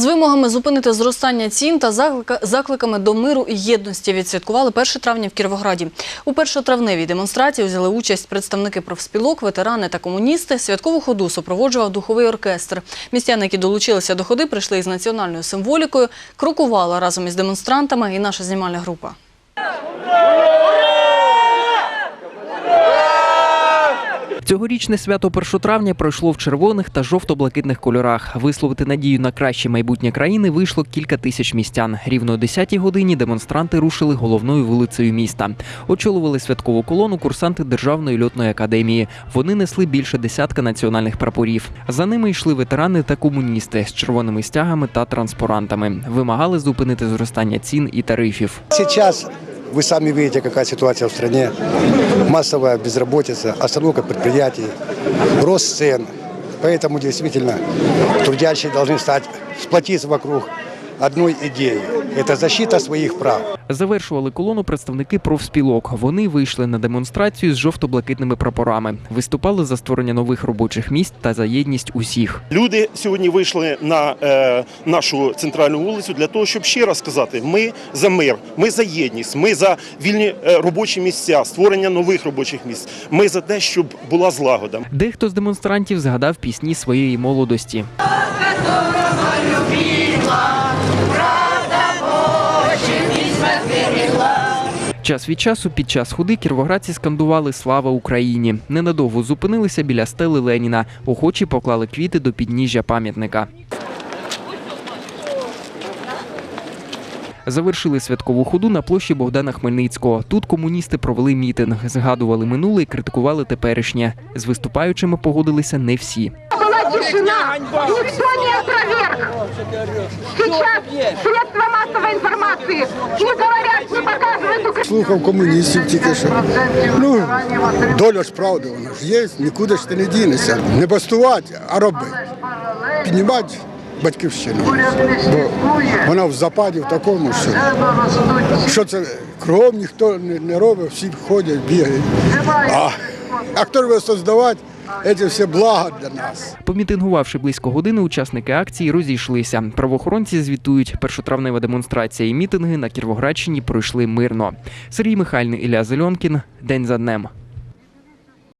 З вимогами зупинити зростання цін та закликами до миру і єдності відсвяткували 1 травня в Кіровограді. У першотравневій демонстрації взяли участь представники профспілок, ветерани та комуністи. Святкову ходу супроводжував духовий оркестр. Містяни, які долучилися до ходи, прийшли із національною символікою, крокувала разом із демонстрантами і наша знімальна група. Цьогорічне свято 1 травня пройшло в червоних та жовто-блакитних кольорах. Висловити надію на краще майбутнє країни вийшло кілька тисяч містян. Рівно о 10-й годині демонстранти рушили головною вулицею міста. Очолювали святкову колону курсанти Державної льотної академії. Вони несли більше десятка національних прапорів. За ними йшли ветерани та комуністи з червоними стягами та транспарантами. Вимагали зупинити зростання цін і тарифів. Сейчас вы сами видите, какая ситуация в стране. Массовая безработица, остановка предприятий, рост цен. Поэтому действительно трудящие должны стать, сплотиться вокруг одной идеи. Это защита своих прав. Завершували колону представники профспілок. Вони вийшли на демонстрацію з жовто-блакитними прапорами. Виступали за створення нових робочих місць та за єдність усіх. Люди сьогодні вийшли на е, нашу центральну вулицю для того, щоб ще раз сказати: ми за мир, ми за єдність, ми за вільні е, робочі місця, створення нових робочих місць. Ми за те, щоб була злагода. Дехто з демонстрантів згадав пісні своєї молодості. Час від часу під час ходи кіровоградці скандували Слава Україні. Ненадовго зупинилися біля стели Леніна. Охочі поклали квіти до підніжжя пам'ятника. Завершили святкову ходу на площі Богдана Хмельницького. Тут комуністи провели мітинг, згадували минуле і критикували теперішнє. З виступаючими погодилися не всі. была тишина, никто не опроверг. Сейчас средства массовой информации не говорят, не Украину. Слухав комуністів тільки що. Ну, доля ж правди вона ж є, нікуди ж ти не дінешся. Не бастувати, а робити. Піднімати батьківщину. Бо вона в западі в такому, що, що це кругом ніхто не, робить, всі ходять, бігають. А, а хто ж буде создавати ці все блага для нас? Помітингувавши близько години, учасники акції розійшлися. Правоохоронці звітують, першотравнева демонстрація і мітинги на Кіровоградщині пройшли мирно. Сергій Михайлний, Ілля Зельонкін. День за днем.